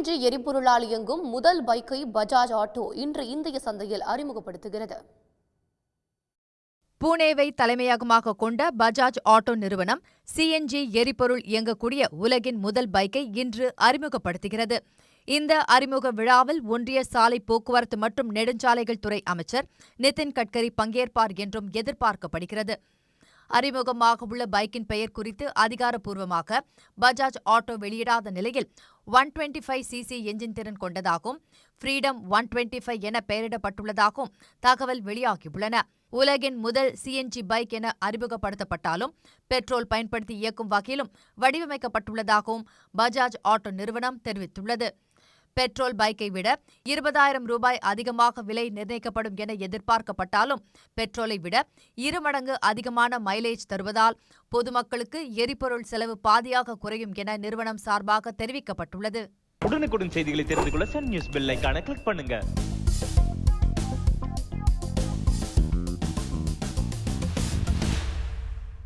CNG எரிபொருளால் இயங்கும் முதல் பைக்கை பஜாஜ் ஆட்டோ இன்று இந்திய சந்தையில் அறிமுகப்படுத்துகிறது. பூனேவை தலைமையகமாக கொண்ட பஜாஜ் ஆட்டோ நிறுவனம் சிஎன்ஜி எரிபொருள் இயங்கக்கூடிய உலகின் முதல் பைக்கை இன்று அறிமுகப்படுத்துகிறது. இந்த அறிமுக விழாவில் ஒன்றிய சாலை போக்குவரத்து மற்றும் நெடுஞ்சாலைகள் துறை அமைச்சர் நிதின் கட்கரி பங்கேற்பார் என்றும் எதிர்பார்க்கப்படுகிறது. அறிமுகமாக உள்ள பைக்கின் பெயர் குறித்து அதிகாரப்பூர்வமாக பஜாஜ் ஆட்டோ வெளியிடாத நிலையில் one twenty five CC engine திறன் கொண்டதாகவும் ஃப்ரீடம் ஒன் டுவெண்ட்டி ஃபைவ் என பெயரிடப்பட்டுள்ளதாகவும் தகவல் வெளியாகியுள்ளன. உலகின் முதல் சிஎன்ஜி பைக் என அறிமுகப்படுத்தப்பட்டாலும் பெட்ரோல் பயன்படுத்தி இயக்கும் வகையிலும் வடிவமைக்கப்பட்டுள்ளதாகவும் பஜாஜ் ஆட்டோ நிறுவனம் தெரிவித்துள்ளது. பெட்ரோல் பைக்கை விட இருபதாயிரம் ரூபாய் அதிகமாக விலை நிர்ணயிக்கப்படும் என எதிர்பார்க்கப்பட்டாலும் பெட்ரோலை விட இரு மடங்கு அதிகமான மைலேஜ் தருவதால் பொதுமக்களுக்கு எரிபொருள் செலவு பாதியாக குறையும் என நிறுவனம் சார்பாக தெரிவிக்கப்பட்டுள்ளது. உடனுக்குடன் செய்திகளை தெரிந்து கொள்ள சன் நியூஸ் பெல்லைக்கான கிளிக் பண்ணுங்க.